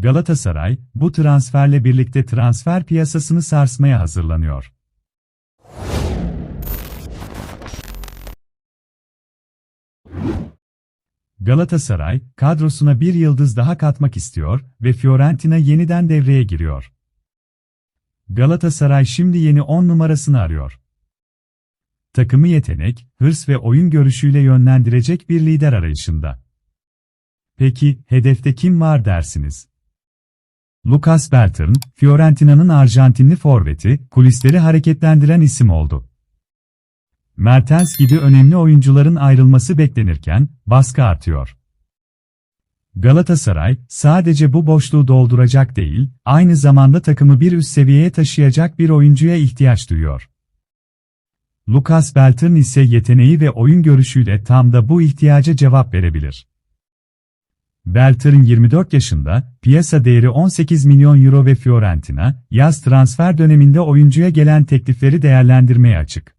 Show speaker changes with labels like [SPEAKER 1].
[SPEAKER 1] Galatasaray, bu transferle birlikte transfer piyasasını sarsmaya hazırlanıyor. Galatasaray, kadrosuna bir yıldız daha katmak istiyor ve Fiorentina yeniden devreye giriyor. Galatasaray şimdi yeni 10 numarasını arıyor. Takımı yetenek, hırs ve oyun görüşüyle yönlendirecek bir lider arayışında. Peki, hedefte kim var dersiniz? Lucas Bertrand, Fiorentina'nın Arjantinli forveti, kulisleri hareketlendiren isim oldu. Mertens gibi önemli oyuncuların ayrılması beklenirken, baskı artıyor. Galatasaray, sadece bu boşluğu dolduracak değil, aynı zamanda takımı bir üst seviyeye taşıyacak bir oyuncuya ihtiyaç duyuyor. Lucas Bertrand ise yeteneği ve oyun görüşüyle tam da bu ihtiyaca cevap verebilir. Belter'in 24 yaşında, piyasa değeri 18 milyon euro ve Fiorentina, yaz transfer döneminde oyuncuya gelen teklifleri değerlendirmeye açık.